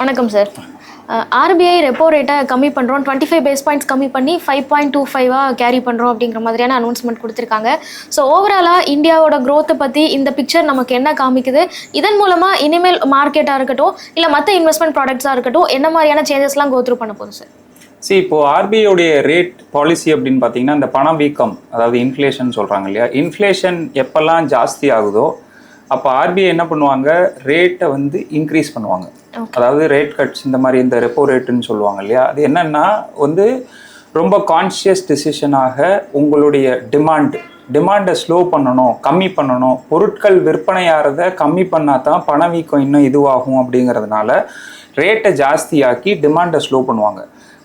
வணக்கம் sir RBI repo ரேட்டை கம்மி பண்ணுறோம் டுவெண்ட்டி ஃபைவ் பேஸ் பாயிண்ட்ஸ் கம்மி பண்ணி ஃபைவ் பாயிண்ட் டூ ஃபைவாக கேரி பண்ணுறோம் அப்படிங்கிற மாதிரியான அனௌன்ஸ்மெண்ட் கொடுத்துருக்காங்க. ஸோ ஓவராலாக இந்தியாவோட க்ரோத்தை பற்றி இந்த பிக்சர் நமக்கு என்ன காமிக்குது? இதன் மூலமாக இனிமேல் மார்க்கெட்டாக இருக்கட்டும் இல்லை மற்ற இன்வெஸ்ட்மெண்ட் ப்ராடக்ட்ஸாக இருக்கட்டும் என்ன மாதிரியான சேஞ்சஸ்லாம் கோத்ரூ பண்ண போதும் சார் சி இப்போ ஆர்பிஐடைய ரேட் பாலிசி அப்படின்னு பார்த்தீங்கன்னா இந்த பணவீக்கம் அதாவது இன்ஃப்ளேஷன் சொல்கிறாங்க இல்லையா? இன்ஃப்ளேஷன் எப்பெல்லாம் ஜாஸ்தி ஆகுதோ அப்போ ஆர்பிஐ என்ன பண்ணுவாங்க? ரேட்டை வந்து இன்க்ரீஸ் பண்ணுவாங்க. அதாவது ரேட் கட்ஸ் இந்த மாதிரி இந்த ரெப்போ ரேட்டுன்னு சொல்லுவாங்க இல்லையா? அது என்னன்னா வந்து ரொம்ப கான்ஷியஸ் டிசிஷனாக உங்களுடைய டிமாண்ட் டிமாண்டை ஸ்லோ பண்ணணும் கம்மி பண்ணணும். பொருட்கள் விற்பனையாகிறத கம்மி பண்ணால் தான் பணவீக்கம் இன்னும் இதுவாகும் அப்படிங்கிறதுனால ரேட்டை ஜாஸ்தியாக்கி டிமாண்டை ஸ்லோ பண்ணுவாங்க.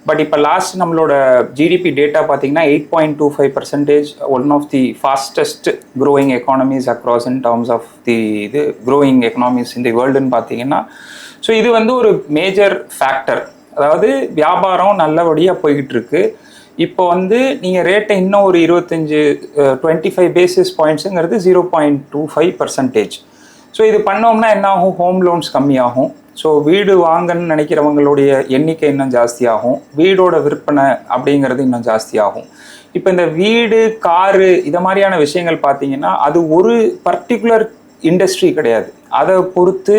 பட் இப்போ லாஸ்ட் நம்மளோட ஜிடிபி டேட்டா பார்த்தீங்கன்னா eight point two five percentage one of the fastest growing economies across in terms of the இது க்ரோயிங் எக்கனாமிஸ் இந்த வேர்ல்டுன்னு பார்த்தீங்கன்னா ஸோ இது வந்து ஒரு மேஜர் ஃபேக்டர் அதாவது வியாபாரம் நல்லபடியாக போய்கிட்டு இருக்கு இப்போ வந்து நீங்கள் ரேட்டை இன்னும் ஒரு இருபத்தஞ்சு twenty five basis பாயிண்ட்ஸுங்கிறது zero point two five percentage so இது பண்ணோம்னா என்ன ஆகும்? ஹோம் லோன்ஸ் கம்மியாகும். ஸோ வீடு வாங்கன்னு நினைக்கிறவங்களுடைய எண்ணிக்கை இன்னும் ஜாஸ்தியாகும். வீடோட விற்பனை அப்படிங்கிறது இன்னும் ஜாஸ்தியாகும். இப்போ இந்த வீடு காரு இதை மாதிரியான விஷயங்கள் பார்த்தீங்கன்னா அது ஒரு பர்டிகுலர் இண்டஸ்ட்ரி கிடையாது. அதை பொறுத்து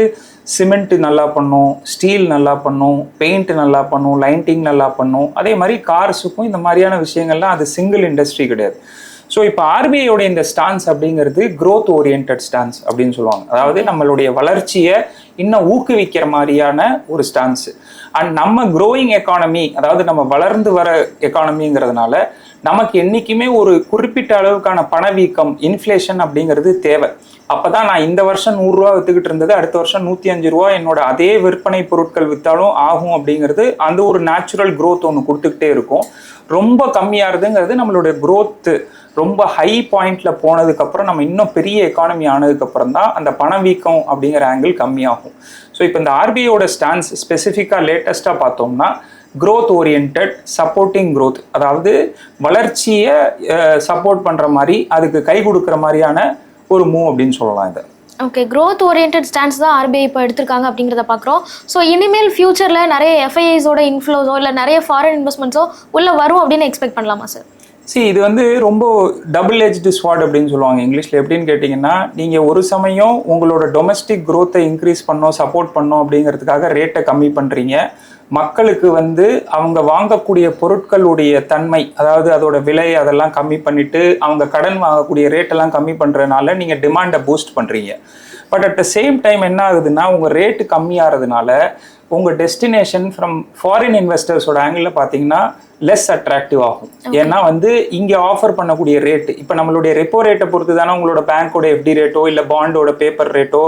சிமெண்ட்டு நல்லா பண்ணும் ஸ்டீல் நல்லா பண்ணும் பெயிண்ட் நல்லா பண்ணும் லைட்டிங் நல்லா பண்ணும். அதே மாதிரி கார்ஸுக்கும் இந்த மாதிரியான விஷயங்கள்லாம் அது சிங்கிள் இண்டஸ்ட்ரி கிடையாது. ஸோ இப்போ ஆர்பிஐயோட இந்த ஸ்டான்ஸ் அப்படிங்கிறது க்ரோத் ஓரியன்ட் ஸ்டான்ஸ் அப்படின்னு சொல்லுவாங்க. அதாவது நம்மளுடைய வளர்ச்சியை இன்னும் ஊக்குவிக்கிற மாதிரியான ஒரு ஸ்டான்ஸ் அண்ட் நம்ம க்ரோயிங் எக்கானமி அதாவது நம்ம வளர்ந்து வர எக்கானமிங்கிறதுனால நமக்கு என்றைக்குமே ஒரு குறிப்பிட்ட அளவுக்கான பணவீக்கம் இன்ஃப்ளேஷன் அப்படிங்கிறது தேவை. அப்பதான் நான் இந்த வருஷம் நூறுரூவா வித்துக்கிட்டு இருந்தது அடுத்த வருஷம் நூற்றி அஞ்சு ரூபா என்னோட அதே விற்பனை பொருட்கள் வித்தாலும் ஆகும் அப்படிங்கிறது அந்த ஒரு நேச்சுரல் க்ரோத் ஒன்று கொடுத்துக்கிட்டே இருக்கும். ரொம்ப கம்மியாகுதுங்கிறது நம்மளுடைய க்ரோத்து ரொம்ப ஹை பாயிண்ட்ல போனதுக்கு அப்புறம் நம்ம இன்னும் பெரிய எக்கானமி ஆனதுக்கு அப்புறம் தான் அந்த பணவீக்கம் அப்படிங்கிற ஆங்கிள் கம்மியாகும். ஸோ இப்போ இந்த ஆர்பிஐயோட ஸ்டான்ஸ் ஸ்பெசிஃபிக்காக லேட்டஸ்ட்டாக பார்த்தோம்னா க்ரோத் ஓரியன்ட் சப்போர்ட்டிங் க்ரோத் அதாவது வளர்ச்சியை சப்போர்ட் பண்ணுற மாதிரி அதுக்கு கை கொடுக்குற மாதிரியான ஒரு மூவ் அப்படின்னு சொல்லலாம் இது. ஓகே க்ரோத் ஓரியன்ட் ஸ்டாண்ட்ஸ் தான் ஆர்பிஐ இப்போ எடுத்திருக்காங்க அப்படிங்கிறத பார்க்குறோம். ஸோ இனிமேல் ஃபியூச்சரில் நிறைய எஃப்ஐஐஸோட இன்ஃப்ளோஸோ இல்லை நிறைய ஃபாரின் இன்வெஸ்ட்மெண்ட்ஸோ உள்ளே வரும் அப்படின்னு எக்ஸ்பெக்ட் பண்ணலாமா சார் சி இது வந்து ரொம்ப டபுள் ஏஜ்டு ஸ்வாட் அப்படின்னு சொல்லுவாங்க இங்கிலீஷில். எப்படின்னு கேட்டிங்கன்னா நீங்கள் ஒரு சமயம் உங்களோட டொமஸ்டிக் க்ரோத்தை இன்க்ரீஸ் பண்ணோம் சப்போர்ட் பண்ணோம் அப்படிங்கிறதுக்காக ரேட்டை கம்மி பண்ணுறீங்க மக்களுக்கு வந்து அவங்க வாங்கக்கூடிய பொருட்களுடைய தன்மை அதாவது அதோட விலை அதெல்லாம் கம்மி பண்ணிட்டு அவங்க கடன் வாங்கக்கூடிய ரேட்டெல்லாம் கம்மி பண்ணுறதுனால நீங்கள் டிமாண்டை பூஸ்ட் பண்ணுறீங்க but at the same time என்ன ஆகுதுன்னா உங்கள் ரேட்டு கம்மியாகிறதுனால உங்கள் டெஸ்டினேஷன் ஃப்ரம் ஃபாரின் இன்வெஸ்டர்ஸோட ஆங்கிளில் பார்த்தீங்கன்னா லெஸ் அட்ராக்டிவ் ஆகும். ஏன்னா வந்து இங்கே ஆஃபர் பண்ணக்கூடிய ரேட் இப்போ நம்மளுடைய ரெப்போ ரேட்டை பொறுத்து தானே உங்களோட பேங்க்கோட எஃப்டி ரேட்டோ இல்லை பாண்டோட பேப்பர் ரேட்டோ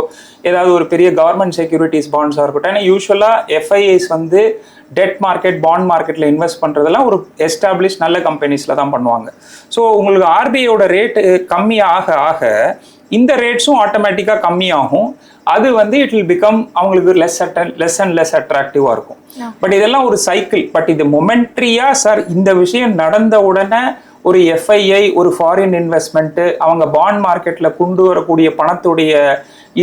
ஏதாவது ஒரு பெரிய கவர்மெண்ட் செக்யூரிட்டிஸ் பாண்ட்ஸாக இருக்கட்டும். ஏன்னா யூஸ்வலாக எஃப்ஐஐஸ் வந்து டெட் மார்க்கெட் பாண்ட் மார்க்கெட்டில் இன்வெஸ்ட் பண்ணுறதெல்லாம் ஒரு எஸ்டாப்ளிஷ் நல்ல கம்பெனிஸில் தான் பண்ணுவாங்க. ஸோ உங்களுக்கு ஆர்பிஐயோட ரேட்டு கம்மி ஆக ஆக இந்த ரேட்ஸும் ஆட்டோமேட்டிக்காக கம்மியாகும். அது வந்து இட் வில் பிகம் அவங்களுக்கு லெஸ் லெஸ் அண்ட் லெஸ் அட்ராக்டிவாக இருக்கும். பட் இதெல்லாம் ஒரு சைக்கிள் பட் இது மொமெண்ட்ரியா சார் இந்த விஷயம் நடந்த உடனே ஒரு எஃப்ஐஐ ஒரு ஃபாரின் இன்வெஸ்ட்மெண்ட்டு அவங்க பாண்ட் மார்க்கெட்டில் கொண்டு வரக்கூடிய பணத்துடைய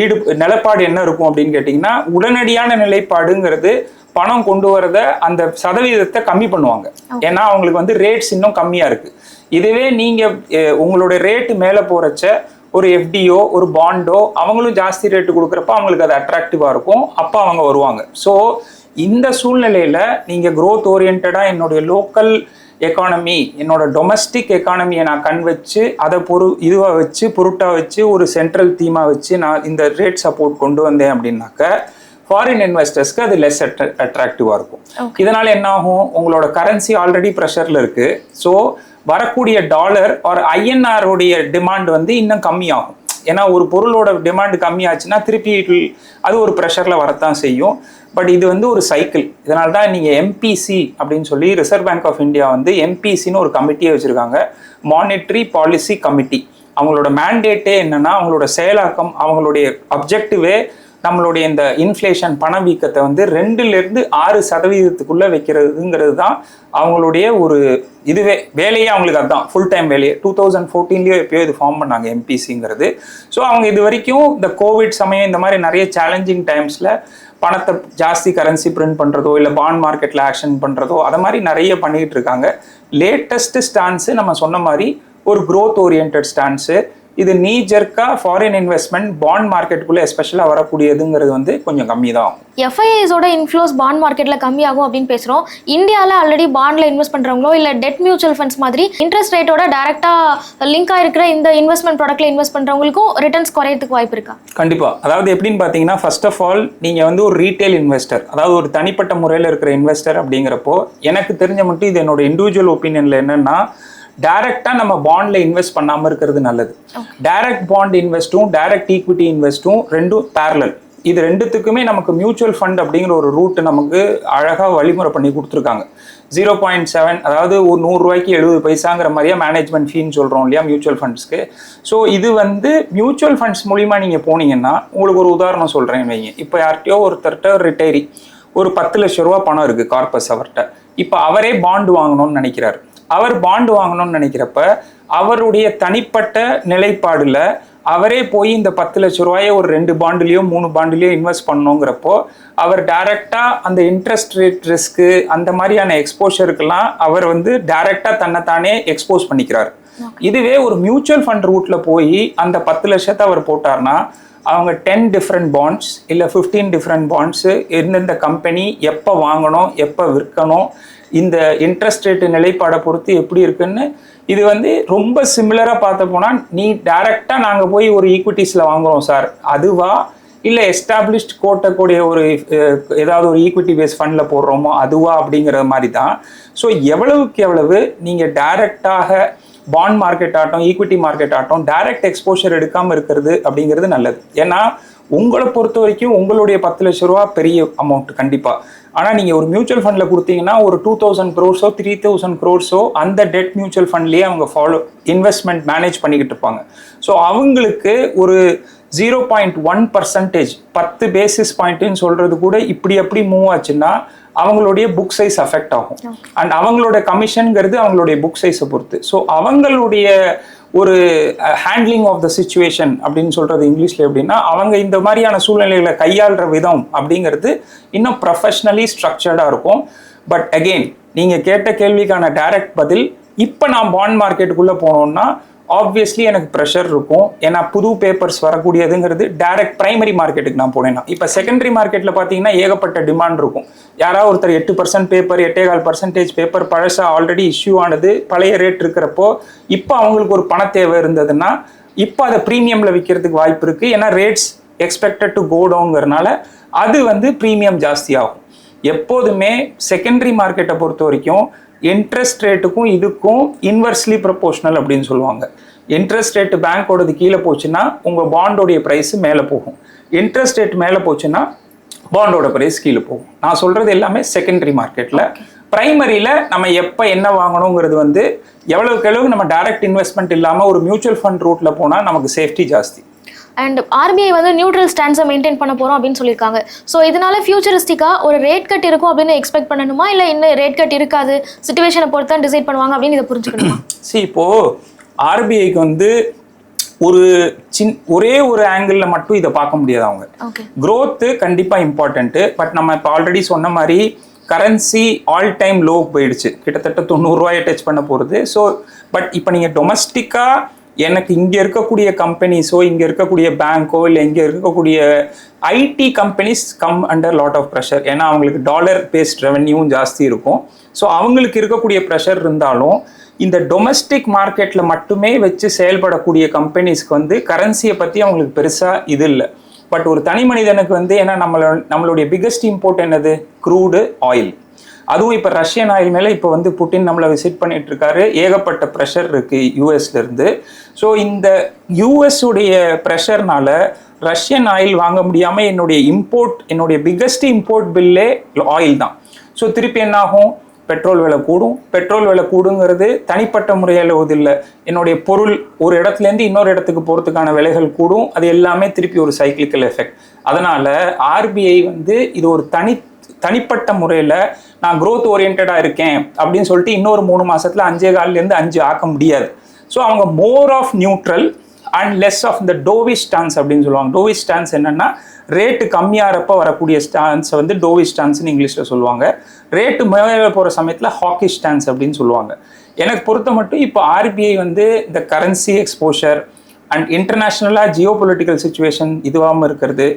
ஈடு நிலைப்பாடு என்ன இருக்கும் அப்படின்னு கேட்டிங்கன்னா உடனடியான நிலைப்பாடுங்கிறது பணம் கொண்டு வரத அந்த சதவீதத்தை கம்மி பண்ணுவாங்க. ஏன்னா அவங்களுக்கு வந்து ரேட்ஸ் இன்னும் கம்மியாக இருக்கு. இதுவே நீங்கள் உங்களோட ரேட்டு மேலே போகிறச்ச ஒரு எஃப்டியோ ஒரு பாண்டோ அவங்களும் ஜாஸ்தி ரேட்டு கொடுக்குறப்ப அவங்களுக்கு அது அட்ராக்டிவாக இருக்கும். அப்போ அவங்க வருவாங்க. ஸோ இந்த சூழ்நிலையில் நீங்கள் growth ஓரியன்டாக என்னுடைய லோக்கல் எக்கானமி என்னோட டொமஸ்டிக் எக்கானமியை நான் கண் வச்சு அதை பொரு இதுவாக வச்சு பொருட்டாக வச்சு ஒரு சென்ட்ரல் தீமாக வச்சு நான் இந்த ரேட் சப்போர்ட் கொண்டு வந்தேன் அப்படின்னாக்க ஃபாரின் இன்வெஸ்டர்ஸ்க்கு அது லெஸ் அட்ராக்டிவாக இருக்கும். இதனால என்ன ஆகும் உங்களோட கரன்சி ஆல்ரெடி ப்ரெஷரில் இருக்கு. ஸோ வரக்கூடிய டாலர் ஆர் ஐஎன்ஆர் உடைய டிமாண்ட் வந்து இன்னும் கம்மியாகும். ஏன்னா ஒரு பொருளோட டிமாண்ட் கம்மியாச்சுன்னா திருப்பி அது ஒரு ப்ரெஷரில் வரத்தான் செய்யும். பட் இது வந்து ஒரு சைக்கிள் இதனால தான் நீங்கள் எம்பிசி அப்படின்னு சொல்லி ரிசர்வ் பேங்க் ஆஃப் இந்தியா வந்து எம்பிசின்னு ஒரு கமிட்டியை வச்சுருக்காங்க. மானிட்ரி பாலிசி கமிட்டி அவங்களோட மேண்டேட்டே என்னன்னா அவங்களோட செயலாக்கம் அவங்களுடைய அப்ஜெக்டிவே நம்மளுடைய இந்த இன்ஃப்ளேஷன் பணவீக்கத்தை வந்து ரெண்டுலேருந்து ஆறு சதவீதத்துக்குள்ளே வைக்கிறதுங்கிறது தான் அவங்களுடைய ஒரு இதுவே வேலையே அவங்களுக்கு அதுதான். ஃபுல் டைம் வேலையே. டூ தௌசண்ட் ஃபோர்டீன்லேயோ எப்பயோ இது ஃபார்ம் பண்ணாங்க எம்பிசிங்கிறது ஸோ அவங்க இது வரைக்கும் இந்த கோவிட் சமயம் இந்த மாதிரி நிறைய சேலஞ்சிங் டைம்ஸில் பணத்தை ஜாஸ்தி கரன்சி பிரிண்ட் பண்ணுறதோ இல்லை பாண்ட் மார்க்கெட்டில் ஆக்ஷன் பண்ணுறதோ அதை மாதிரி நிறைய பண்ணிகிட்டு இருக்காங்க. லேட்டஸ்ட் ஸ்டான்ஸு நம்ம சொன்ன மாதிரி ஒரு க்ரோத் ஓரியன்ட் ஸ்டான்ஸு இது நீ ஜெர்க்கா ஃபாரின் இன்வெஸ்ட்மெண்ட் பாண்ட் மார்க்கெட்டுக்குள்ளே எஸ்பெஷலாக வரக்கூடியதுங்கிறது வந்து கொஞ்சம் கம்மி தான் ஆகும் எஃப்ஐஐஸோட இன்ஃப்ளோஸ் பாண்ட் மார்க்கெட்டில் கம்மியாகும் அப்படின்னு பேசுகிறோம் இந்தியாவில் ஆல்ரெடி பாண்டில் இன்வெஸ்ட் பண்ணுறவங்களோ இல்லை டெட் மியூச்சுவல் ஃபண்ட்ஸ் மாதிரி இன்ட்ரெஸ்ட் ரேட்டோட டேரெக்டாக லிங்க் ஆயிருக்கிற இந்த இன்வெஸ்ட்மெண்ட் ப்ராடக்ட்ல இன்வெஸ்ட் பண்ணுறவங்களுக்கும் ரிட்டர்ன்ஸ் குறையறதுக்கு வாய்ப்பு இருக்கா? கண்டிப்பா. அதாவது எப்படின்னு பார்த்தீங்கன்னா ஃபர்ஸ்ட் ஆஃப் ஆல் நீங்க வந்து ஒரு ரீட்டைல் இன்வெஸ்டர் அதாவது ஒரு தனிப்பட்ட முறையில் இருக்கிற இன்வெஸ்டர் அப்படிங்கிறப்போ எனக்கு தெரிஞ்ச மட்டும் இது என்னோட இண்டிவிஜுவல் ஒப்பீனியன்ல என்னன்னா டைரக்டா நம்ம பாண்ட்ல இன்வெஸ்ட் பண்ணாம இருக்கிறது நல்லது. டைரக்ட் பாண்ட் இன்வெஸ்ட்டும் டைரக்ட் ஈக்விட்டி இன்வெஸ்ட்டும் ரெண்டும் பேரலல் இது ரெண்டுத்துக்குமே நமக்கு மியூச்சுவல் ஃபண்ட் அப்படிங்கிற ஒரு ரூட் நமக்கு அழகா வழிமுறை பண்ணி கொடுத்துருக்காங்க. ஜீரோ பாயிண்ட் செவன் அதாவது ஒரு நூறுரூவாய்க்கு எழுபது பைசாங்கிற மாதிரியா மேனேஜ்மெண்ட் ஃபீன்னு சொல்கிறோம் இல்லையா மியூச்சுவல் ஃபண்ட்ஸ்க்கு ஸோ இது வந்து மியூச்சுவல் ஃபண்ட்ஸ் மூலிமா நீங்கள் போனீங்கன்னா உங்களுக்கு ஒரு உதாரணம் சொல்கிறேன் வைங்க. இப்போ யார்கிட்டயோ ஒருத்தர்கிட்ட ஒரு ரிட்டைரி ஒரு பத்து லட்ச ரூபா பணம் இருக்குது கார்பஸ் அவர்கிட்ட. இப்போ அவரே பாண்டு வாங்கணும்னு நினைக்கிறாரு. அவர் பாண்டு வாங்கணும்னு நினைக்கிறப்ப அவருடைய தனிப்பட்ட நிலைப்பாடுல அவரே போய் இந்த பத்து லட்ச ரூபாயை ஒரு ரெண்டு பாண்டுலேயோ மூணு பாண்டுலேயோ இன்வெஸ்ட் பண்ணோங்கிறப்போ அவர் டைரக்டாக அந்த இன்ட்ரெஸ்ட் ரேட் ரிஸ்க்கு அந்த மாதிரியான எக்ஸ்போஷருக்கெல்லாம் அவர் வந்து டைரக்டாக தன்னைத்தானே எக்ஸ்போஸ் பண்ணிக்கிறார். இதுவே ஒரு மியூச்சுவல் ஃபண்ட் ரூட்ல போய் அந்த பத்து லட்சத்தை அவர் போட்டார்னா அவங்க டென் டிஃப்ரெண்ட் பாண்ட்ஸ் இல்லை ஃபிஃப்டீன் டிஃப்ரெண்ட் பாண்ட்ஸு எந்தெந்த கம்பெனி எப்போ வாங்கணும் எப்போ விற்கணும் இந்த இன்ட்ரெஸ்ட் ரேட்டு நிலைப்பாடை பொறுத்து எப்படி இருக்குன்னு இது வந்து ரொம்ப சிமிலராக பார்த்த போனால் நீ டைரெக்டாக நாங்கள் போய் ஒரு ஈக்விட்டிஸில் வாங்குறோம் சார். அதுவா? இல்லை எஸ்டாப்ளிஷ்ட் கோட்டக்கூடிய ஒரு ஏதாவது ஒரு ஈக்விட்டி பேஸ் ஃபண்டில் போடுறோமோ அதுவா அப்படிங்கிற மாதிரி தான். ஸோ எவ்வளவுக்கு எவ்வளவு நீங்கள் டைரெக்டாக பாண்ட் மார்க்கெட் ஆட்டம் ஈக்விட்டி மார்க்கெட் ஆட்டம் டைரக்ட் எக்ஸ்போஷர் எடுக்காமல் இருக்கிறது அப்படிங்கிறது நல்லது. ஏன்னா உங்களை பொறுத்த வரைக்கும் உங்களுடைய பத்து லட்ச ரூபா பெரிய அமௌண்ட் கண்டிப்பாக ஆனால் நீங்கள் ஒரு மியூச்சுவல் ஃபண்டில் கொடுத்தீங்கன்னா ஒரு டூ தௌசண்ட் க்ரோர்ஸோ த்ரீ தௌசண்ட் க்ரோர்ஸோ அந்த டெட் மியூச்சுவல் ஃபண்ட்லேயே அவங்க ஃபாலோ இன்வெஸ்ட்மெண்ட் மேனேஜ் பண்ணிக்கிட்டு இருப்பாங்க. ஸோ அவங்களுக்கு ஒரு ஜீரோ பாயிண்ட் ஒன் பர்சன்டேஜ் பத்து பேசிஸ் பாயிண்ட்டுன்னு சொல்கிறது கூட இப்படி அப்படி மூவ் ஆச்சுன்னா அவங்களுடைய புக் சைஸ் அஃபெக்ட் ஆகும். அண்ட் அவங்களோட கமிஷன்ங்கிறது அவங்களுடைய புக் சைஸை பொறுத்து. ஸோ அவங்களுடைய ஒரு ஹேண்ட்லிங் ஆஃப் த சுச்சுவேஷன் அப்படின்னு சொல்கிறது இங்கிலீஷ்ல எப்படின்னா அவங்க இந்த மாதிரியான சூழ்நிலைகளை கையாளுற விதம் அப்படிங்கிறது இன்னும் ப்ரொஃபஷ்னலி ஸ்ட்ரக்சர்டாக இருக்கும். பட் அகெயின் நீங்கள் கேட்ட கேள்விக்கான டைரக்ட் பதில் இப்போ நான் பாண்ட் மார்க்கெட்டுக்குள்ளே போனோம்னா ஆப்வியஸ்லி எனக்கு ப்ரெஷர் இருக்கும். ஏன்னா புது பேப்பர்ஸ் வரக்கூடியதுங்கிறது டைரக்ட் ப்ரைமரி மார்க்கெட்டுக்கு நான் போனேன்னா. இப்போ செகண்டரி மார்க்கெட்டில் பார்த்தீங்கன்னா ஏகப்பட்ட டிமாண்ட் இருக்கும். யாராவது ஒருத்தர் எட்டு பர்சன்ட் பேப்பர் எட்டே கால் பர்சன்டேஜ் பேப்பர் பழசா ஆல்ரெடி இஷ்யூ ஆனது பழைய ரேட் இருக்கிறப்போ இப்போ அவங்களுக்கு ஒரு பண தேவை இருந்ததுன்னா இப்போ அதை ப்ரீமியமில் விற்கிறதுக்கு வாய்ப்பு இருக்குது ஏன்னா ரேட்ஸ் எக்ஸ்பெக்டட் டு கோடவுன்கிறனால அது வந்து ப்ரீமியம் ஜாஸ்தியாகும். எப்போதுமே செகண்டரி மார்க்கெட்டை பொறுத்த வரைக்கும் இன்ட்ரெஸ்ட் ரேட்டுக்கும் இதுக்கும் இன்வெர்ஸ்லி ப்ரொபோஷனல் அப்படின்னு சொல்லுவாங்க. இன்ட்ரெஸ்ட் ரேட்டு பேங்க்கோடது கீழே போச்சுன்னா உங்கள் பாண்டோடைய ப்ரைஸ் மேலே போகும். இன்ட்ரெஸ்ட் ரேட் மேலே போச்சுன்னா பாண்டோட ப்ரைஸ் கீழே போகும். நான் சொல்கிறது எல்லாமே செகண்டரி மார்க்கெட்டில் பிரைமரியில் நம்ம எப்போ என்ன வாங்கணுங்கிறது வந்து எவ்வளவுக்கு எவ்வளவு நம்ம டைரக்ட் இன்வெஸ்ட்மெண்ட் இல்லாமல் ஒரு மியூச்சுவல் ஃபண்ட் ரூட்டில் போனால் நமக்கு சேஃப்டி ஜாஸ்தி. அண்ட் ஆர்பிஐ வந்து நியூட்ரல் ஸ்டாண்ட்ஸை மெயின்டைன் பண்ண போகிறோம் அப்படின்னு சொல்லியிருக்காங்க. ஸோ இதனால ஃபியூச்சரிஸ்டிக்காக ஒரு ரேட் கட் இருக்கும் அப்படின்னு எக்ஸ்பெக்ட் பண்ணணுமா? இல்லை இன்னும் ரேட் கட் இருக்காது? சுச்சுவேஷனை பொறுத்து தான் டிசைட் பண்ணுவாங்க அப்படின்னு இதை புரிஞ்சுக்கணுமா? See இப்போ ஆர்பிஐக்கு வந்து ஒரு சின் ஒரே ஒரு ஆங்கிளில் மட்டும் இதை பார்க்க முடியாது அவங்க. ஓகே growth கண்டிப்பா இம்பார்ட்டன்ட்டு பட் நம்ம இப்போ ஆல்ரெடி சொன்ன மாதிரி கரன்சி ஆல் டைம் லோ போயிடுச்சு. கிட்டத்தட்ட தொண்ணூறுரூவாயை டச் பண்ண போகிறது ஸோ பட் இப்போ நீங்கள் டொமஸ்டிக்காக எனக்கு இங்கே இருக்கக்கூடிய கம்பெனிஸோ இங்கே இருக்கக்கூடிய பேங்க்கோ இல்லை இங்கே இருக்கக்கூடிய IT companies come under lot of pressure ஏன்னா அவங்களுக்கு டாலர் பேஸ்ட் ரெவன்யூவும் ஜாஸ்தி இருக்கும். ஸோ அவங்களுக்கு இருக்கக்கூடிய ப்ரெஷர் இருந்தாலும் இந்த டொமஸ்டிக் மார்க்கெட்டில் மட்டுமே வச்சு செயல்படக்கூடிய கம்பெனிஸ்க்கு வந்து கரன்சியை பற்றி அவங்களுக்கு பெருசாக இது இல்லை. பட் ஒரு தனி மனிதனுக்கு வந்து ஏன்னா நம்மளோட நம்மளுடைய பிக்கஸ்ட் இம்போர்ட் என்னது? க்ரூடு ஆயில் அதுவும் இப்போ ரஷ்யன் ஆயில் மேலே இப்போ வந்து புட்டின் நம்மளை விசிட் பண்ணிட்டு இருக்காரு ஏகப்பட்ட ப்ரெஷர் இருக்கு யூஎஸ்ல இருந்து. ஸோ இந்த US ப்ரெஷர்னால ரஷ்யன் ஆயில் வாங்க முடியாமல் என்னுடைய இம்போர்ட் என்னுடைய பிக்கஸ்ட் இம்போர்ட் பில்லே ஆயில் தான். ஸோ திருப்பி என்னாகும்? பெட்ரோல் விலை கூடும். பெட்ரோல் விலை கூடுங்கிறது தனிப்பட்ட முறையில் இல்லை என்னுடைய பொருள் ஒரு இடத்துலேருந்து இன்னொரு இடத்துக்கு போகிறதுக்கான விலைகள் கூடும். அது எல்லாமே திருப்பி ஒரு சைக்கிளிக்கல் எஃபெக்ட் அதனால் ஆர்பிஐ வந்து இது ஒரு தனி தனிப்பட்ட முறையில் நான் க்ரோத் ஓரியன்டாக இருக்கேன் அப்படின்னு சொல்லிட்டு இன்னொரு மூணு மாசத்துல அஞ்சே கால்லேருந்து அஞ்சு ஆக்க முடியாது. ஸோ அவங்க more of neutral and less of இந்த டோவி ஸ்டான்ஸ் அப்படின்னு சொல்லுவாங்க. டோவி ஸ்டான்ஸ் என்னன்னா ரேட்டு கம்மியாகிறப்ப வரக்கூடிய ஸ்டான்ஸை வந்து டோவி ஸ்டான்ஸ்னு இங்கிலீஷில் சொல்லுவாங்க. ரேட்டு மேலே போகிற சமயத்தில் ஹாக்கி ஸ்டான்ஸ் அப்படின்னு சொல்லுவாங்க. எனக்கு பொறுத்த மட்டும் இப்போ ஆர்பிஐ வந்து இந்த கரன்சி எக்ஸ்போஷர் அண்ட் இன்டர்நேஷ்னலாக ஜியோ பொலிட்டிக்கல் சுச்சுவேஷன் இதுவாகவும் இருக்கிறது.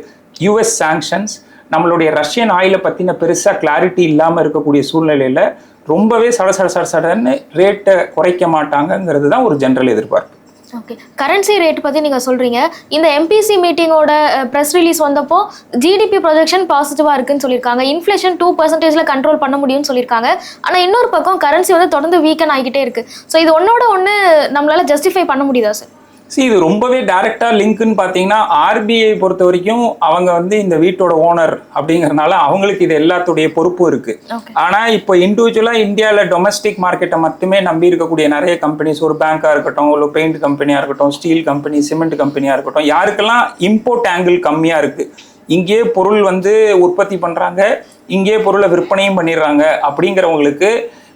யூஎஸ் சாங்ஷன்ஸ் நம்மளுடைய ரஷ்யன் ஆயிலை பற்றின பெருசாக கிளாரிட்டி இல்லாமல் இருக்கக்கூடிய சூழ்நிலையில் ரொம்பவே சட சட சட சடன்னு ரேட்டை குறைக்க மாட்டாங்கங்கிறது தான் ஒரு ஜென்ரல் எதிர்பார்ப்பு. ஓகே கரன்சி ரேட் பற்றி நீங்கள் சொல்கிறீங்க இந்த எம்பிசி மீட்டிங்கோட ப்ரெஸ் ரிலீஸ் வந்தப்போ ஜிடிபி ப்ரொஜெக்ஷன் பாசிட்டிவாக இருக்குன்னு சொல்லியிருக்காங்க. இன்ஃப்ளேஷன் டூ பர்சன்டேஜில் கண்ட்ரோல் பண்ண முடியும்னு சொல்லியிருக்காங்க. ஆனால் இன்னொரு பக்கம் கரன்சி வந்து தொடர்ந்து வீக்கன் ஆகிக்கிட்டே இருக்குது ஸோ இது ஒன்றோட ஒன்று நம்மளால் ஜஸ்டிஃபை பண்ண முடியுதா சார் see இது ரொம்பவே டைரக்டா லிங்க்னு பார்த்தீங்கன்னா ஆர்பிஐ பொறுத்த வரைக்கும் அவங்க வந்து இந்த வீட்டோட ஓனர் அப்படிங்கறதுனால அவங்களுக்கு இது எல்லாத்துடைய பொறுப்பும் இருக்கு. ஓகே ஆனா இப்போ இண்டிவிஜுவலா இந்தியாவில் டொமஸ்டிக் மார்க்கெட்டை மட்டுமே நம்பி இருக்கக்கூடிய நிறைய கம்பெனிஸ் ஒரு பேங்கா இருக்கட்டும் ஒரு பெயிண்ட் கம்பெனியா இருக்கட்டும் ஸ்டீல் கம்பெனி சிமெண்ட் கம்பெனியா இருக்கட்டும் யாருக்கெல்லாம் இம்போர்ட் ஆங்கிள் கம்மியா இருக்கு இங்கேயே பொருள் வந்து உற்பத்தி பண்றாங்க இங்கேயே பொருளை விற்பனையும் பண்ணிடுறாங்க அப்படிங்கிறவங்களுக்கு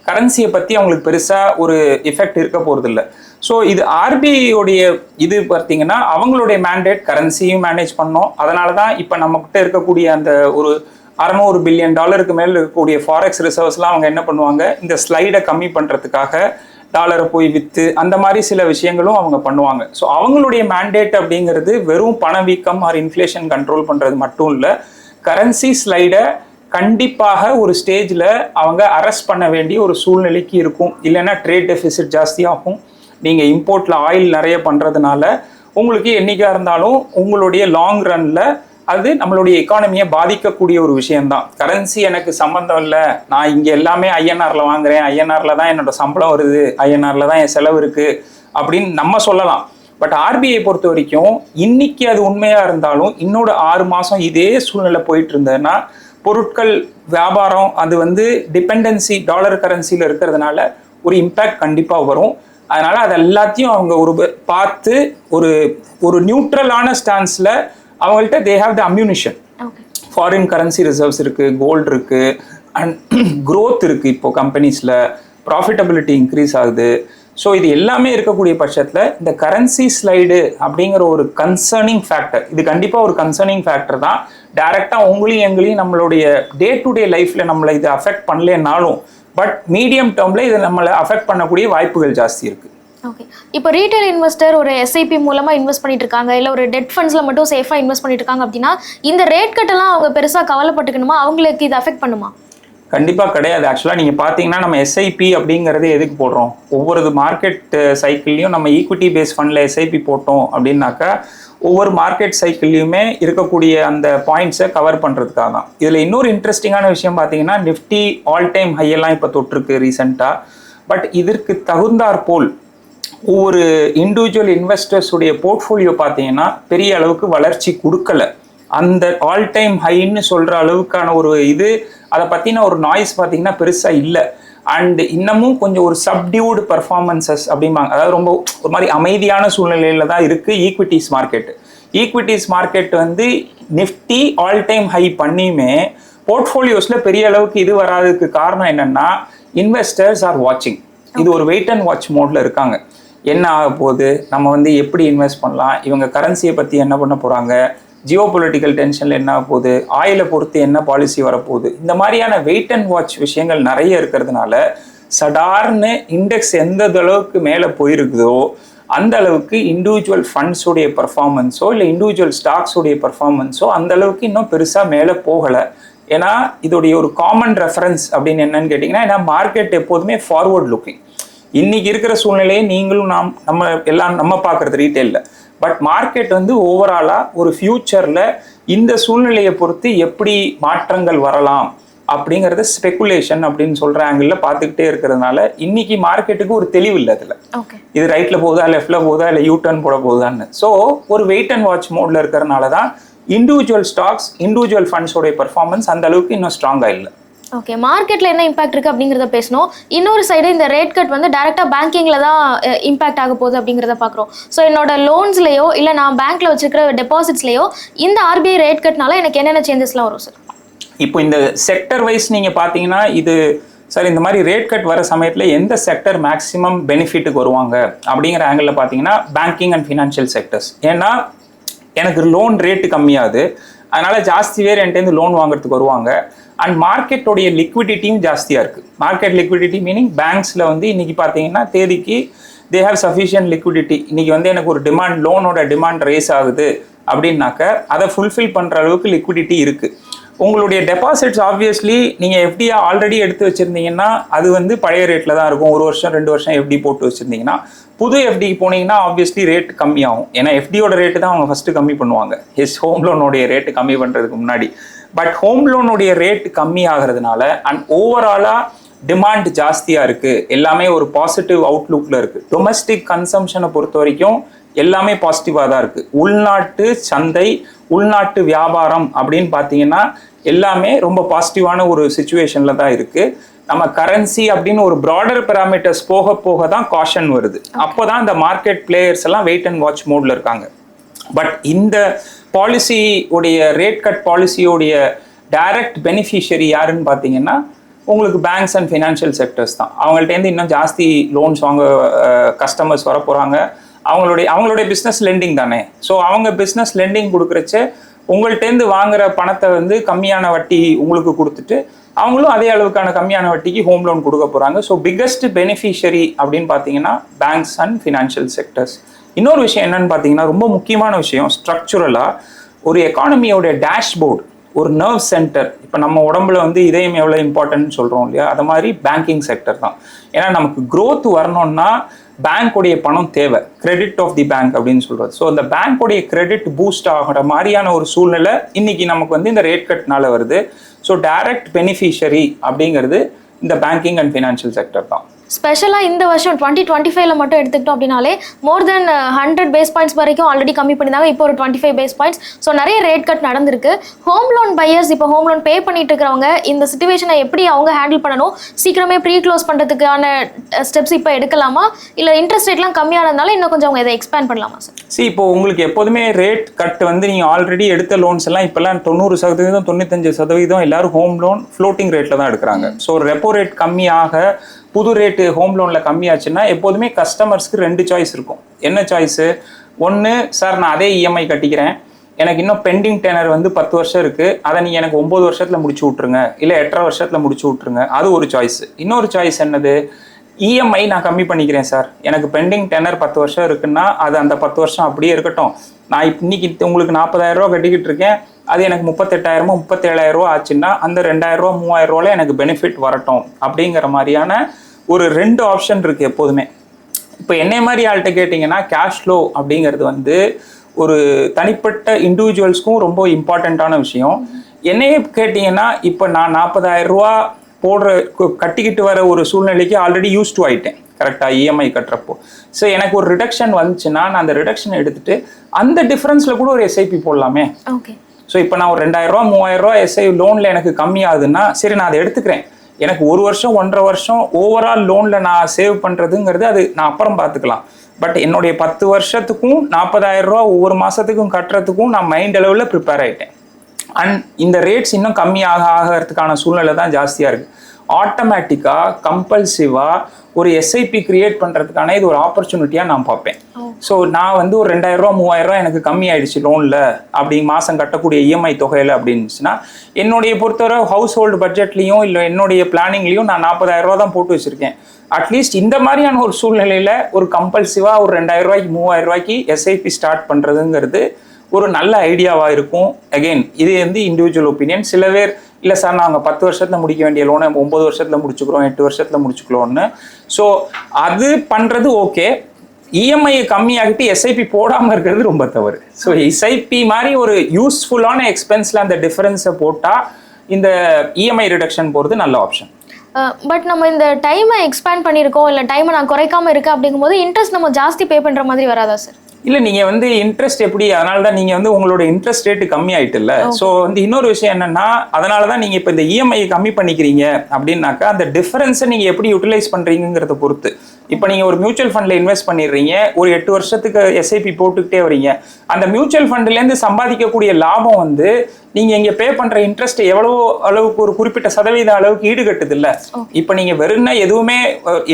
கரன்சியை பற்றி அவங்களுக்கு பெருசாக ஒரு எஃபெக்ட் இருக்க போகிறதில்ல ஸோ இது ஆர்பிஐயோடைய இது பார்த்தீங்கன்னா அவங்களுடைய மேண்டேட் கரன்சியும் மேனேஜ் பண்ணோம். அதனால தான் இப்போ நம்மக்கிட்ட இருக்கக்கூடிய அந்த ஒரு அறநூறு பில்லியன் டாலருக்கு மேல் இருக்கக்கூடிய ஃபாரெக்ஸ் ரிசர்வ்ஸ்லாம் அவங்க என்ன பண்ணுவாங்க? இந்த ஸ்லைடை கம்மி பண்ணுறதுக்காக டாலரை போய் விற்று அந்த மாதிரி சில விஷயங்களும் அவங்க பண்ணுவாங்க. ஸோ அவங்களுடைய மேண்டேட் அப்படிங்கிறது வெறும் பணவீக்கம் ஆர் இன்ஃப்ளேஷன் கண்ட்ரோல் பண்ணுறது மட்டும் இல்லை கரன்சி ஸ்லைடை கண்டிப்பாக ஒரு ஸ்டேஜில் அவங்க அரெஸ்ட் பண்ண வேண்டிய ஒரு சூழ்நிலைக்கு இருக்கும். இல்லைன்னா ட்ரேட் டெபிசிட் ஜாஸ்தியாகும். நீங்கள் இம்போர்ட்டில் ஆயில் நிறைய பண்ணுறதுனால உங்களுக்கு என்றைக்காக இருந்தாலும் உங்களுடைய லாங் ரன்ல அது நம்மளுடைய எக்கானமியை பாதிக்கக்கூடிய ஒரு விஷயம்தான். கரன்சி எனக்கு சம்மந்தம் இல்லை. நான் இங்கே எல்லாமே ஐஎன்ஆரில் வாங்குறேன். ஐஎன்ஆரில் தான் என்னோட சம்பளம் வருது. ஐஎன்ஆரில் தான் என் செலவு இருக்குது அப்படின்னு நம்ம சொல்லலாம். பட் ஆர்பிஐ பொறுத்த வரைக்கும் இன்னைக்கு அது உண்மையாக இருந்தாலும் இன்னொரு ஆறு மாதம் இதே சூழ்நிலை போயிட்டு இருந்ததுன்னா பொருட்கள் வியாபாரம் அது வந்து டிபெண்டன்சி டாலர் கரன்சியில் இருக்கிறதுனால ஒரு இம்பேக்ட் கண்டிப்பாக வரும். அதனால அது எல்லாத்தையும் அவங்க ஒரு பார்த்து ஒரு ஒரு நியூட்ரலான ஸ்டான்ஸில் அவங்கள்ட்ட they have the ammunition foreign currency reserves இருக்கு கோல்டு இருக்கு அண்ட் growth இருக்கு இப்போ கம்பெனிஸில் ப்ராஃபிட்டபிலிட்டி இன்க்ரீஸ் ஆகுது. ஸோ இது எல்லாமே இருக்கக்கூடிய பட்சத்தில் இந்த கரன்சி ஸ்லைடு அப்படிங்கிற ஒரு கன்சர்னிங் ஃபேக்டர் இது கண்டிப்பாக ஒரு கன்சர்னிங் ஃபேக்டர் தான். டைரெக்டாக உங்களையும் எங்களையும் நம்மளுடைய டே டு டே லைஃப்பில் நம்மளை இது அஃபெக்ட் பண்ணலனாலும் பட் மீடியம் டேர்மில் இது நம்மளை அஃபெக்ட் பண்ணக்கூடிய வாய்ப்புகள் ஜாஸ்தி இருக்குது ஓகே இப்போ ரீட்டைல் இன்வெஸ்டர் ஒரு எஸ்ஐபி மூலமாக இன்வெஸ்ட் பண்ணிட்டு இருக்காங்க இல்லை ஒரு டெட் ஃபண்ட்ஸில் மட்டும் சேஃபாக இன்வெஸ்ட் பண்ணிட்டு இருக்காங்க அப்படின்னா இந்த ரேட் கட்டெல்லாம் அவங்க பெருசாக கவலைப்பட்டுக்கணுமா? அவங்களுக்கு இது அஃபெக்ட் பண்ணுமா? கண்டிப்பாக கிடையாது. ஆக்சுவலாக நீங்கள் பார்த்தீங்கன்னா நம்ம எஸ்ஐபி அப்படிங்கிறது எதுக்கு போடுறோம்? ஒவ்வொரு மார்க்கெட் சைக்கிள்லையும் நம்ம ஈக்விட்டி பேஸ் ஃபண்டில் எஸ்ஐபி போட்டோம் அப்படின்னாக்கா ஒவ்வொரு மார்க்கெட் சைக்கிள்லையுமே இருக்கக்கூடிய அந்த பாயிண்ட்ஸை கவர் பண்ணுறதுக்காக தான். இதில் இன்னொரு இன்ட்ரெஸ்டிங்கான விஷயம் பார்த்தீங்கன்னா நிஃப்டி ஆல் டைம் ஹையெல்லாம் இப்போ தொட்டிருக்கு ரீசெண்டாக பட் இதற்கு தகுந்தாற் போல் ஒவ்வொரு இண்டிவிஜுவல் இன்வெஸ்டர்ஸுடைய போர்ட்ஃபோலியோ பார்த்தீங்கன்னா பெரிய அளவுக்கு வளர்ச்சி கொடுக்கல. அந்த ஆல் டைம் ஹைன்னு சொல்கிற அளவுக்கான ஒரு இது அதை பற்றின ஒரு நாய்ஸ் பார்த்தீங்கன்னா பெருசாக இல்லை. அண்ட் இன்னமும் கொஞ்சம் ஒரு சப்டியூடு பர்ஃபார்மன்சஸ் அப்படிம்பாங்க. அதாவது ரொம்ப ஒரு மாதிரி அமைதியான சூழ்நிலையில தான் இருக்குது ஈக்விட்டிஸ் மார்க்கெட் ஈக்விட்டிஸ் மார்க்கெட் வந்து நிஃப்டி ஆல் டைம் ஹை பண்ணியுமே போர்ட்ஃபோலியோஸில் பெரிய அளவுக்கு இது வராததுக்கு காரணம் என்னன்னா இன்வெஸ்டர்ஸ் ஆர் வாட்சிங் இது ஒரு வெயிட் அண்ட் வாட்ச் மோட்ல இருக்காங்க. என்ன ஆக போகுது நம்ம வந்து எப்படி இன்வெஸ்ட் பண்ணலாம்? இவங்க கரன்சியை பற்றி என்ன பண்ண போகிறாங்க ஜியோ பொலிட்டிக்கல் டென்ஷனில் என்ன போகுது ஆயிலை பொறுத்து என்ன பாலிசி வரப்போகுது? இந்த மாதிரியான வெயிட் அண்ட் வாட்ச் விஷயங்கள் நிறைய இருக்கிறதுனால சடார்னு இண்டெக்ஸ் எந்த அளவுக்கு மேலே போயிருக்குதோ அந்த அளவுக்கு இண்டிவிஜுவல் ஃபண்ட்ஸுடைய பர்ஃபார்மன்ஸோ இல்லை இண்டிவிஜுவல் ஸ்டாக்ஸுடைய பர்ஃபார்மன்ஸோ அந்த அளவுக்கு இன்னும் பெருசாக மேலே போகலை. ஏன்னா இதோடைய ஒரு காமன் ரெஃபரன்ஸ் அப்படின்னு என்னன்னு கேட்டிங்கன்னா ஏன்னா மார்க்கெட் எப்போதுமே ஃபார்வர்ட் லுக்கிங் இன்னைக்கு இருக்கிற சூழ்நிலையை நீங்களும் நாம் நம்ம எல்லாம் நம்ம பார்க்குறது ரீட்டெயிலில் பட் மார்க்கெட் வந்து ஓவராலாக ஒரு ஃப்யூச்சரில் இந்த சூழ்நிலையை பொறுத்து எப்படி மாற்றங்கள் வரலாம் அப்படிங்கிறத ஸ்பெகுலேஷன் அப்படின்னு சொல்கிற ஆங்கிளில் பார்த்துக்கிட்டே இருக்கிறதுனால இன்னைக்கு மார்க்கெட்டுக்கு ஒரு தெளிவு இல்லை அதில். இது ரைட்ல போகுதா லெஃப்ட்ல போகுதா இல்லை யூ டர்ன் போட போகுதான்னு. ஸோ ஒரு வெயிட் அண்ட் வாட்ச் மோட்ல இருக்கிறனால தான் இண்டிவிஜுவல் ஸ்டாக்ஸ் இண்டிவிஜுவல் ஃபண்ட்ஸோடைய பெர்ஃபார்மன்ஸ் அந்த அளவுக்கு இன்னும் ஸ்ட்ராங்காக இல்லை. ஓகே மார்க்கெட்ல என்ன இம்பாக்ட் இருக்கு அப்படிங்கிறத பேசணும். இன்னொரு சைடு இந்த ரேட் கட் வந்து டைரக்டா பேங்கிங்ல தான் இம்பாக்ட் ஆக போகுது அப்படிங்கிறத பார்க்குறோம் ஸோ என்னோட லோன்ஸ்லயோ இல்லை நான் பேங்க்ல வச்சிருக்கிற டெபாசிட்ஸ்லயோ இந்த ஆர்பிஐ ரேட் கட்னால எனக்கு என்னென்ன சேஞ்சஸ்லாம் வரும் சார் இப்போ இந்த செக்டர் வைஸ் நீங்கள் பார்த்தீங்கன்னா இது சார் இந்த மாதிரி ரேட் கட் வர சமயத்தில் எந்த செக்டர் மேக்ஸிமம் பெனிஃபிட்டுக்கு வருவாங்க? அப்படிங்கிற ஆங்கிளில் பார்த்தீங்கன்னா பேங்கிங் அண்ட் ஃபினான்ஷியல் செக்டர்ஸ் ஏன்னா எனக்கு லோன் ரேட்டு கம்மியாகுது அதனால ஜாஸ்தி பேர் என்கிட்டேருந்து லோன் வாங்குறதுக்கு வருவாங்க. அண்ட் மார்க்கெட்டோடைய லிக்விடிட்டியும் ஜாஸ்தியாக இருக்குது மார்க்கெட் லிக்விடிட்டி மீனிங் பேங்க்ஸில் வந்து இன்றைக்கி பார்த்தீங்கன்னா தேதிக்கு தே ஹேவ் சஃபிஷியன்ட் லிக்விடிட்டி இன்றைக்கி வந்து எனக்கு ஒரு டிமாண்ட் லோனோட டிமாண்ட் ரேஸ் ஆகுது அப்படின்னாக்க அதை ஃபுல்ஃபில் பண்ணுற அளவுக்கு லிக்விடிட்டி இருக்குது உங்களுடைய டெபாசிட்ஸ் ஆப்வியஸ்லி நீங்கள் எஃப்டியாக ஆல்ரெடி எடுத்து வச்சுருந்தீங்கன்னா அது வந்து பழைய ரேட்டில் தான் இருக்கும். ஒரு வருஷம் ரெண்டு வருஷம் எஃப்டி போட்டு வச்சுருந்தீங்கன்னா புது எஃப்டிக்கு போனீங்கன்னா ஆப்வியஸ்லி ரேட் கம்மியாகும். ஏன்னா எஃப்டியோட ரேட்டு தான் அவங்க ஃபஸ்ட்டு கம்மி பண்ணுவாங்க. ஹிஸ் ஹோம் லோனுடைய ரேட்டு கம்மி பண்ணுறதுக்கு முன்னாடி. பட் ஹோம் லோனுடைய ரேட் கம்மி ஆகிறதுனால அண்ட் ஓவராலாக டிமாண்ட் ஜாஸ்தியாக இருக்குது எல்லாமே ஒரு பாசிட்டிவ் அவுட்லுக்கில் இருக்குது டொமஸ்டிக் கன்சம்ஷனை பொறுத்த வரைக்கும் எல்லாமே பாசிட்டிவாக தான் இருக்குது உள்நாட்டு சந்தை உள்நாட்டு வியாபாரம் அப்படின்னு பார்த்தீங்கன்னா எல்லாமே ரொம்ப பாசிட்டிவான ஒரு சுச்சுவேஷனில் தான் இருக்குது நம்ம கரன்சி அப்படின்னு ஒரு ப்ராடர் பெராமீட்டர்ஸ் போக போக தான் காஷன் வருது. அப்போ தான் இந்த மார்க்கெட் பிளேயர்ஸ் எல்லாம் வெயிட் அண்ட் வாட்ச் மோடில் இருக்காங்க. பட் இந்த பாலிசி உடைய ரேட் கட் பாலிசியோடைய டைரக்ட் பெனிஃபிஷியரி யாருன்னு பார்த்தீங்கன்னா உங்களுக்கு பேங்க்ஸ் அண்ட் ஃபினான்ஷியல் செக்டர்ஸ் தான். அவங்கள்ட்டேருந்து இன்னும் ஜாஸ்தி லோன்ஸ் வாங்க கஸ்டமர்ஸ் வர போகிறாங்க அவங்களுடைய அவங்களுடைய பிஸ்னஸ் லெண்டிங் தானே. ஸோ அவங்க பிஸ்னஸ் லெண்டிங் கொடுக்குறச்ச உங்கள்கிட்டேருந்து வாங்குற பணத்தை வந்து கம்மியான வட்டி உங்களுக்கு கொடுத்துட்டு அவங்களும் அதே அளவுக்கான கம்மியான வட்டிக்கு ஹோம் லோன் கொடுக்க போகிறாங்க ஸோ பிக்கஸ்ட் பெனிஃபிஷியரி அப்படின்னு பார்த்தீங்கன்னா பேங்க்ஸ் அண்ட் ஃபினான்ஷியல் செக்டர்ஸ் இன்னொரு விஷயம் என்னன்னு பார்த்தீங்கன்னா ரொம்ப முக்கியமான விஷயம் ஸ்ட்ரக்சுரலாக ஒரு எக்கானமியோட டேஷ்போர்டு ஒரு நர்வ் சென்டர் இப்போ நம்ம உடம்புல வந்து இதயம் எவ்வளோ இம்பார்ட்டன்ட்னு சொல்கிறோம் இல்லையா? அது மாதிரி பேங்கிங் செக்டர் தான். ஏன்னா நமக்கு க்ரோத் வரணும்னா பேங்க்குடைய பணம் தேவை. கிரெடிட் ஆஃப் தி பேங்க் அப்படின்னு சொல்கிறது ஸோ அந்த பேங்க்குடைய கிரெடிட் பூஸ்ட் ஆகிற மாதிரியான ஒரு சூழ்நிலை இன்னைக்கு நமக்கு வந்து இந்த ரேட் கட்னால வருது. ஸோ டைரக்ட் பெனிஃபிஷரி அப்படிங்கிறது இந்த பேங்கிங் அண்ட் ஃபினான்ஷியல் செக்டர் தான். ஸ்பெஷலாக இந்த வருஷம் டுவெண்ட்டி டுவெண்ட்டி ஃபைவ்ல மட்டும் எடுத்துக்கிட்டோம் அப்படின்னாலே more than hundred base points வரைக்கும் ஆல்ரெடி கம்மி பண்ணியிருந்தாங்க இப்போ ஒரு twenty five base points so நிறைய ரேட் கட் நடந்திருக்கு. ஹோம் லோன் பையர்ஸ் இப்போ ஹோம் லோன் பே பண்ணிட்டு இருக்கிறவங்க இந்த சுச்சுவேஷனை எப்படி அவங்க ஹேண்டில் பண்ணணும்? சீக்கிரமே ப்ரீ க்ளோஸ் பண்ணுறதுக்கான ஸ்டெப்ஸ் இப்போ எடுக்கலாமா? இல்லை இன்ட்ரெஸ்ட் ரேட்லாம் கம்மியானதுனால இன்னும் கொஞ்சம் அவங்க இதை எக்ஸ்பேண்ட் பண்ணலாமா சார் see இப்போ உங்களுக்கு எப்போதுமே ரேட் கட் வந்து நீங்கள் ஆல்ரெடி எடுத்த லோன்ஸ் எல்லாம் இப்போல்லாம் தொண்ணூறு சதவீதம் தொண்ணூத்தஞ்சு சதவீதம் எல்லாரும் ஹோம் லோன் ஃப்ளோட்டிங் ரேட்டில் தான் எடுக்கிறாங்க. ஸோ ரெப்போ ரேட் கம்மியாக புது ரேட்டு ஹோம் லோனில் கம்மியாச்சுன்னா எப்போதுமே கஸ்டமர்ஸ்க்கு ரெண்டு சாய்ஸ் இருக்கும். என்ன சாய்ஸு ஒன்று சார் நான் அதே இஎம்ஐ கட்டிக்கிறேன். எனக்கு இன்னும் பெண்டிங் டெனர் வந்து பத்து வருஷம் இருக்குது அதை நீங்கள் எனக்கு ஒம்பது வருஷத்தில் முடிச்சு விட்ருங்க இல்லை எட்டரை வருஷத்தில் முடிச்சு விட்ருங்க அது ஒரு சாய்ஸ் இன்னொரு சாய்ஸ் என்னது? இஎம்ஐ நான் கம்மி பண்ணிக்கிறேன் சார். எனக்கு பெண்டிங் டெனர் பத்து வருஷம் இருக்குன்னா அது அந்த பத்து வருஷம் அப்படியே இருக்கட்டும். நான் இன்னைக்கு உங்களுக்கு நாற்பதாயிரம் ரூபா கட்டிக்கிட்டு இருக்கேன். அது எனக்கு முப்பத்தெட்டாயிரமோ முப்பத்தேழாயிரம் ரூபா ஆச்சுன்னா அந்த ரெண்டாயிரம் ரூபா மூவாயிரம் ரூபால எனக்கு பெனிஃபிட் வரட்டும் அப்படிங்கிற மாதிரியான ஒரு ரெண்டு ஆப்ஷன் இருக்கு எப்போதுமே. இப்போ என்னை மாதிரி ஆள்கிட்ட கேட்டிங்கன்னா கேஷ் ஃப்ளோ அப்படிங்கிறது வந்து ஒரு தனிப்பட்ட இண்டிவிஜுவல்ஸ்க்கும் ரொம்ப இம்பார்ட்டண்ட்டான விஷயம். என்னையே கேட்டிங்கன்னா இப்போ நான் நாற்பதாயிரம் ரூபா போடுற கட்டிக்கிட்டு வர ஒரு சூழ்நிலைக்கு ஆல்ரெடி யூஸ் டு ஆயிட்டேன். கரெக்டாக இஎம்ஐ கட்டுறப்போ. ஸோ எனக்கு ஒரு ரிடக்ஷன் வந்துச்சுன்னா நான் அந்த ரிடக்ஷன் எடுத்துட்டு அந்த டிஃப்ரென்ஸில் கூட ஒரு எஸ்ஐபி போடலாமே. ஓகே ஸோ இப்போ நான் ஒரு மூவாயிரம் ரூபா எஸ்ஐ லோனில் எனக்கு கம்மி ஆகுதுன்னா சரி நான் அதை எடுத்துக்கிறேன். எனக்கு ஒரு வருஷம் ஒன்றரை வருஷம் ஓவரால் லோனில் நான் சேவ் பண்ணுறதுங்கிறது அது நான் அப்புறம் பார்த்துக்கலாம். பட் என்னுடைய பத்து வருஷத்துக்கும் நாற்பதாயிரம் ரூபா ஒவ்வொரு மாதத்துக்கும் கட்டுறதுக்கும் நான் மைண்ட் அளவில் ப்ரிப்பேர் ஆகிட்டேன் அண்ட் இந்த ரேட்ஸ் இன்னும் கம்மியாக ஆகிறதுக்கான சூழ்நிலை தான் ஜாஸ்தியாக இருக்குது ஆட்டோமேட்டிக்காக கம்பல்சிவாக ஒரு எஸ்ஐபி கிரியேட் பண்ணுறதுக்கான இது ஒரு ஆப்பர்ச்சுனிட்டியாக நான் பார்ப்பேன். ஸோ நான் வந்து ஒரு மூவாயிரம் ரூபா எனக்கு கம்மி ஆயிடுச்சு லோனில் அப்படி மாதம் கட்டக்கூடிய இஎம்ஐ தொகையில் அப்படின்னுச்சுன்னா என்னுடைய பொறுத்தவரை ஹவுஸ் ஹோல்டு பட்ஜெட்லேயும் இல்லை என்னுடைய பிளானிங்லேயும் நான் நாற்பதாயிரம் ரூபா தான் போட்டு வச்சுருக்கேன். அட்லீஸ்ட் இந்த மாதிரியான ஒரு சூழ்நிலையில் ஒரு கம்பல்சிவாக ஒரு ரெண்டாயிரம் ரூபாய்க்கு மூவாயிரம் ரூபாய்க்கு எஸ்ஐபி ஸ்டார்ட் பண்ணுறதுங்கிறது ஒரு நல்ல ஐடியாவாக இருக்கும். அகெயின் இது வந்து இண்டிவிஜுவல் ஒப்பீனியன் சில பேர் இல்லை சார் நாங்கள் பத்து வருஷத்தில் முடிக்க வேண்டிய லோனை ஒம்பது வருஷத்தில் முடிச்சுக்கிறோம் எட்டு வருஷத்தில் முடிச்சுக்கிறோம்னு ஸோ அது பண்ணுறது ஓகே இஎம்ஐயை கம்மியாகிட்டு எஸ்ஐபி போடாமல் இருக்கிறது ரொம்ப தவறு. ஸோ எஸ்ஐபி மாதிரி ஒரு யூஸ்ஃபுல்லான எக்ஸ்பென்ஸில் அந்த டிஃப்ரென்ஸை போட்டால் இந்த இஎம்ஐ ரிடக்ஷன் போகிறது நல்ல ஆப்ஷன் பட் நம்ம இந்த டைமை எக்ஸ்பேண்ட் பண்ணியிருக்கோம் இல்லை டைமை நான் குறைக்காமல் இருக்கேன் அப்படிங்கும்போது இன்ட்ரெஸ்ட் நம்ம ஜாஸ்தி பே பண்ணுற மாதிரி வராதா சார் இல்லை நீங்கள் வந்து இன்ட்ரெஸ்ட் எப்படி? அதனால தான் நீங்கள் வந்து உங்களோட இன்ட்ரெஸ்ட் ரேட்டு கம்மி ஆயிட்டுல்ல ஸோ வந்து இன்னொரு விஷயம் என்னன்னா அதனால தான் நீங்கள் இப்போ இந்த இஎம்ஐ கம்மி பண்ணிக்கிறீங்க அப்படின்னாக்கா அந்த டிஃபரன்ஸை நீங்கள் எப்படி யூட்டிலைஸ் பண்ணுறீங்கிறத பொறுத்து. இப்போ நீங்கள் ஒரு மியூச்சுவல் ஃபண்டில் இன்வெஸ்ட் பண்ணிடுறீங்க ஒரு எட்டு வருஷத்துக்கு எஸ்ஐபி போட்டுக்கிட்டே வரீங்க அந்த மியூச்சுவல் ஃபண்ட்லேருந்து சம்பாதிக்கக்கூடிய லாபம் வந்து நீங்கள் இங்கே பே பண்ணுற இன்ட்ரெஸ்ட் எவ்வளோ அளவுக்கு ஒரு குறிப்பிட்ட சதவீத அளவுக்கு ஈடுகட்டுது இல்லை இப்போ நீங்கள் வெறும்னா எதுவுமே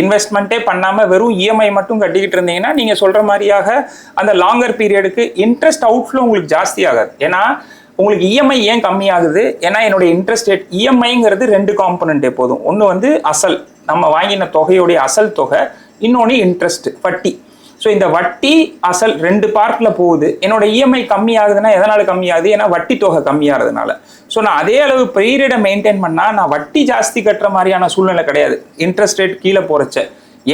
இன்வெஸ்ட்மெண்ட்டே பண்ணாமல் வெறும் இஎம்ஐ மட்டும் கட்டிக்கிட்டு இருந்தீங்கன்னா நீங்கள் சொல்கிற மாதிரியாக அந்த லாங்கர் பீரியடுக்கு இன்ட்ரெஸ்ட் அவுட்ஃப்ளோ உங்களுக்கு ஜாஸ்தி ஆகாது. ஏன்னா உங்களுக்கு இஎம்ஐ ஏன் கம்மியாகுது ஏன்னா என்னுடைய இன்ட்ரெஸ்ட் ரேட் இஎம்ஐங்கிறது ரெண்டு காம்பனண்ட் எப்போதும் ஒன்று வந்து அசல் நம்ம வாங்கின தொகையுடைய அசல் தொகை இன்னொன்று இன்ட்ரெஸ்ட் வட்டி. ஸோ இந்த வட்டி அசல் ரெண்டு பார்ட்டில் போகுது. என்னோட இஎம்ஐ கம்மியாகுதுன்னா எதனால் கம்மியாகுது? ஏன்னா வட்டி தொகை கம்மியாகிறதுனால. ஸோ நான் அதே அளவு பீரியடை மெயின்டைன் பண்ணால் நான் வட்டி ஜாஸ்தி கட்டுற மாதிரியான சூழ்நிலை கிடையாது. இன்ட்ரெஸ்ட் ரேட் கீழே போகிறச்ச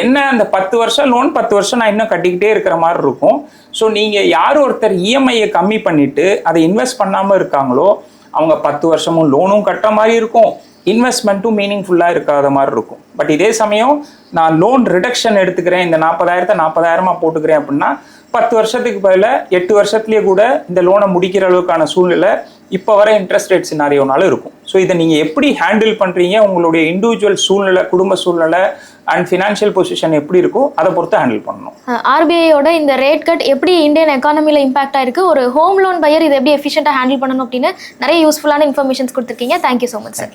என்ன அந்த பத்து வருஷம் லோன் பத்து வருஷம் நான் இன்னும் கட்டிக்கிட்டே இருக்கிற மாதிரி இருக்கும். ஸோ நீங்கள் யார் ஒருத்தர் இஎம்ஐயை கம்மி பண்ணிவிட்டு அதை இன்வெஸ்ட் பண்ணாமல் இருக்காங்களோ அவங்க பத்து வருஷமும் லோனும் கட்டுற மாதிரி இருக்கும். இன்வெஸ்ட்மெண்ட்டும் மீனிங்ஃபுல்லாக இருக்காத மாதிரி இருக்கும். பட் இதே சமயம் நான் லோன் ரிடக்ஷன் எடுத்துக்கிறேன் இந்த நாற்பதாயிரத்தை நாற்பதாயிரமா போட்டுக்கிறேன் அப்படின்னா பத்து வருஷத்துக்கு பதிலா எட்டு வருஷத்துலேயே கூட இந்த லோனை முடிக்கிற அளவுக்கான சூழ்நிலை இப்போ வர இன்ட்ரெஸ்ட் ரேட் சினாரியோனால இருக்கும். ஸோ இதை நீங்கள் எப்படி ஹேண்டில் பண்ணுறீங்க உங்களுடைய இண்டிவிஜுவல் சூழ்நிலை குடும்ப சூழ்நிலை அண்ட் ஃபினான்ஷியல் பொசிஷன் எப்படி இருக்கோ அதை பொறுத்து ஹேண்டில் பண்ணணும். ஆர்பிஐயோட இந்த ரேட் கட் எப்படி இந்தியன் எக்கானமியில் இம்பாக்ட் ஆயிருக்கு? ஒரு ஹோம் லோன் பையர் இதை எப்படி எஃபிஷியண்டாக ஹேண்டில் பண்ணணும் அப்படின்னு நிறைய யூஸ்ஃபுல்லான இன்ஃபர்மேஷன்ஸ் கொடுத்துருக்கீங்க. Thank you so much sir